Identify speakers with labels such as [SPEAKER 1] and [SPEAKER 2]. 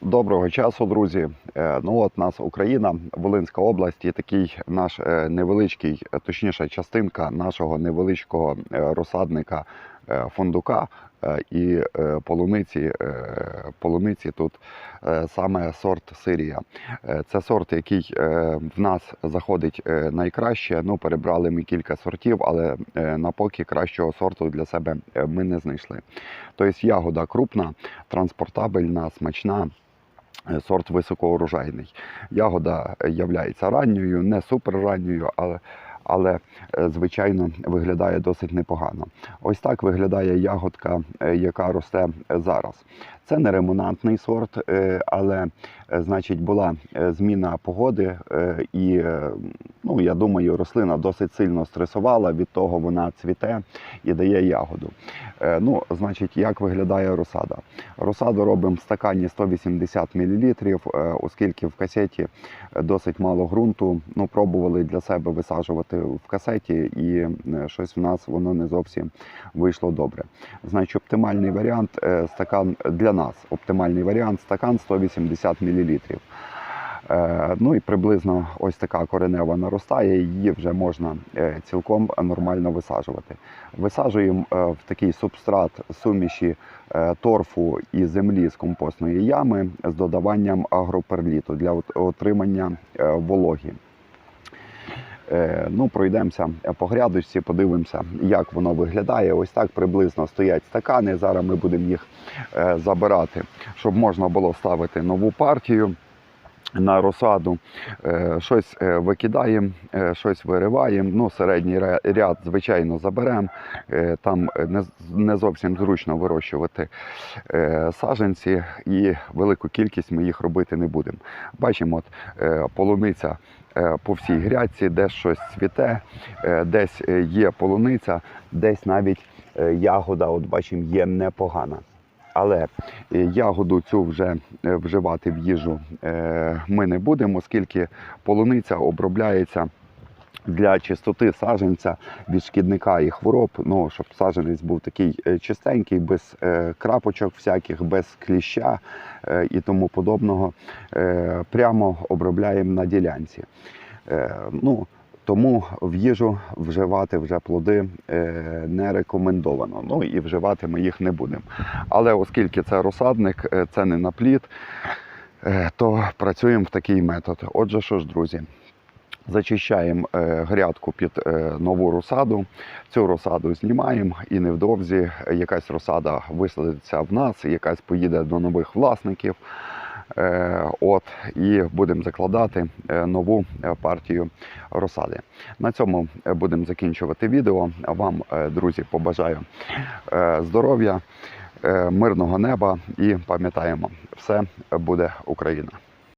[SPEAKER 1] Доброго часу, друзі. Е, Ну от нас Україна, Волинська область, і такий наш е, невеличкий, е, точніше, частинка нашого невеличкого розсадника фундука і полуниці. Полуниці тут саме сорт Сирія. Це сорт, який в нас заходить найкраще. Ну, перебрали ми кілька сортів, але напоки кращого сорту для себе ми не знайшли. Тобто ягода крупна, транспортабельна, смачна. Е, Сорт високоурожайний. Ягода являється ранньою, не суперранньою, але, але е, звичайно виглядає досить непогано. Ось так виглядає ягодка, е, яка росте зараз. Це не ремонантний сорт, але значить була зміна погоди, і ну, я думаю, рослина досить сильно стресувала. Від того вона цвіте і дає ягоду. Е, Ну, значить, як виглядає розсада? Розсаду робимо в стакані 180 мл, оскільки в касеті досить мало ґрунту. Ну, пробували для себе висаджувати в касеті, і е, щось в нас воно не зовсім вийшло добре. Значить, оптимальний варіант е, стакан для нас. Оптимальний варіант стакан 180 мл. Е, Ну і приблизно ось така коренева наростає, її вже можна е, цілком нормально висаджувати. Висаджуємо е, в такий субстрат суміші торфу і землі з компостної ями з додаванням агроперліту для отримання вологі. Ну, пройдемося по грядочці, подивимося, як воно виглядає. Ось так приблизно стоять стакани. Зараз ми будемо їх забирати, щоб можна було ставити нову партію на розсаду. Е, Щось е, викидаємо, е, щось вириваємо. Ну, середній ряд, звичайно, заберемо. Там не, зовсім зручно вирощувати саджанці і велику кількість ми їх робити не будемо. Бачимо, от полуниця по всій грядці, десь щось цвіте, десь є полуниця, десь навіть ягода, от бачимо, є непогана. Але е, ягоду цю вже е, вживати в їжу е, ми не будемо, оскільки полуниця обробляється для чистоти саджанця від шкідника і хвороб. Ну, щоб саджанець був такий чистенький, без крапочок всяких, без кліща і тому подобного. Прямо обробляємо на ділянці. Ну, тому в їжу вживати вже плоди е, не рекомендовано. Ну і вживати ми їх не будемо. Але оскільки це розсадник, е, це не наплід, е, то працюємо в такий метод. Отже, що ж, друзі, зачищаємо грядку під нову розсаду. Цю розсаду знімаємо і невдовзі якась розсада висадиться в нас, якась поїде до нових власників. Е, От і будемо закладати е, нову е, партію розсади. На цьому будемо закінчувати відео. Вам, друзі, побажаю здоров'я, мирного неба і пам'ятаємо, все буде Україна.